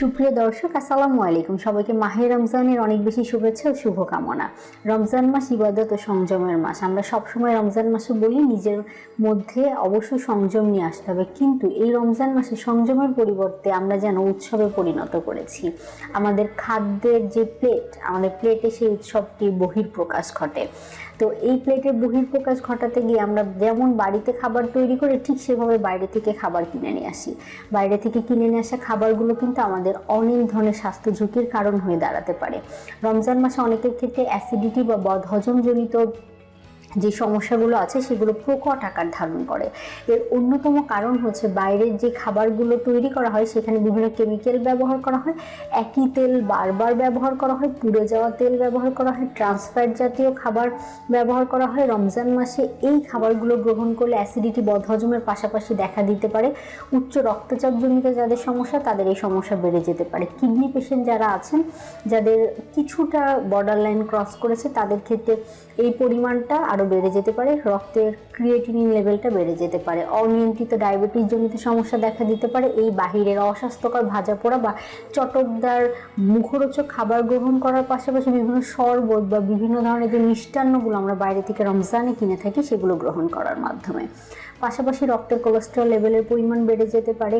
সুপ্রিয় দর্শক, আসসালামু আলাইকুম। সবাইকে মাহে রমজানের অনেক বেশি শুভেচ্ছা ও শুভকামনা। রমজান মাস ইবাদত ও সংযমের মাস। আমরা সবসময় রমজান মাসে বলি নিজের মধ্যে অবশ্যই সংযম নিয়ে আসতে হবে। কিন্তু এই রমজান মাসে সংযমের পরিবর্তে আমরা যেন উৎসবে পরিণত করেছি। আমাদের খাদ্যের যে প্লেট আমাদের প্লেটে সেই উৎসবটির বহির্প্রকাশ ঘটে। তো এই প্লেটের বহির্প্রকাশ ঘটাতে গিয়ে আমরা যেমন বাড়িতে খাবার তৈরি করে ঠিক সেভাবে বাইরে থেকে খাবার কিনে নিয়ে আসি। বাইরে থেকে কিনে নিয়ে আসা খাবারগুলো কিন্তু আমাদের অনেক ধরনের স্বাস্থ্য ঝুঁকির কারণ হয়ে দাঁড়াতে পারে। রমজান মাসে অনেকের ক্ষেত্রে অ্যাসিডিটি বা বদহজমজনিত যে সমস্যাগুলো আছে সেগুলো প্রকট আকার ধারণ করে। এর অন্যতম কারণ হচ্ছে বাইরের যে খাবারগুলো তৈরি করা হয় সেখানে বিভিন্ন কেমিক্যাল ব্যবহার করা হয়। একই তেল বারবার ব্যবহার করা হয়, পুড়ে যাওয়া তেল ব্যবহার করা হয় ট্রান্সফ্যাট জাতীয় খাবার ব্যবহার করা হয়। রমজান মাসে এই খাবারগুলো গ্রহণ করলে অ্যাসিডিটি বদহজমের পাশাপাশি দেখা দিতে পারে। উচ্চ রক্তচাপ রক্তচাপজনিত যাদের সমস্যা, তাদের এই সমস্যা বেড়ে যেতে পারে। কিডনি পেশেন্ট যারা আছেন, যাদের কিছুটা বর্ডার লাইন ক্রস করেছে, তাদের ক্ষেত্রে এই পরিমাণটা আরও বেড়ে যেতে পারে, রক্তের ক্রিয়েটিনিন লেভেলটা বেড়ে যেতে পারে, অনিয়ন্ত্রিত ডায়াবেটিস জনিত সমস্যা দেখা দিতে পারে, এই বাহিরের অস্বাস্থ্যকর ভাজা পোড়া বা চটকদার মুখরোচক খাবার গ্রহণ করার পাশাপাশি বিভিন্ন শরবত বা বিভিন্ন ধরনের যে মিষ্টান্নগুলো আমরা বাইরে থেকে রমজানে কিনে থাকি, সেগুলো গ্রহণ করার মাধ্যমে। পাশাপাশি রক্তের কোলেস্ট্রল লেভেলের পরিমাণ বেড়ে যেতে পারে।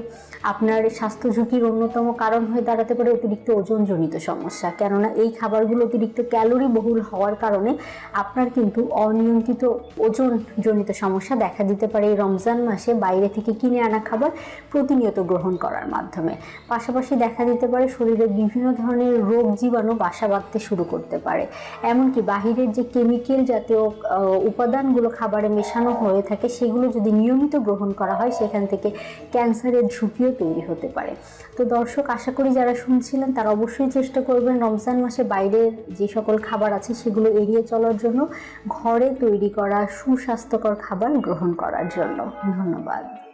আপনার স্বাস্থ্য ঝুঁকির অন্যতম কারণ হয়ে দাঁড়াতে পারে অতিরিক্ত ওজনজনিত সমস্যা। কেননা এই খাবারগুলো অতিরিক্ত ক্যালোরি বহুল হওয়ার কারণে আপনার কিন্তু অনিয়ন্ত্রিত ওজনজনিত সমস্যা দেখা দিতে পারে এই রমজান মাসে বাইরে থেকে কিনে আনা খাবার প্রতিনিয়ত গ্রহণ করার মাধ্যমে। পাশাপাশি দেখা দিতে পারে শরীরে বিভিন্ন ধরনের রোগ জীবাণু বাসা বাঁধতে শুরু করতে পারে। এমনকি বাহিরের যে কেমিক্যাল জাতীয় উপাদানগুলো খাবারে মেশানো হয়ে থাকে, সেগুলো যদি নিয়মিত গ্রহণ করা হয়, সেখান থেকে ক্যান্সারের ঝুঁকিও তৈরি হতে পারে। তো দর্শক, আশা করি যারা শুনছিলেন, তারা অবশ্যই চেষ্টা করবেন রমজান মাসে বাইরের যে সকল খাবার আছে, সেগুলো এড়িয়ে চলার জন্য। ঘরে তৈরি করা সুস্বাস্থ্যকর খাবার গ্রহণ করার জন্য। ধন্যবাদ।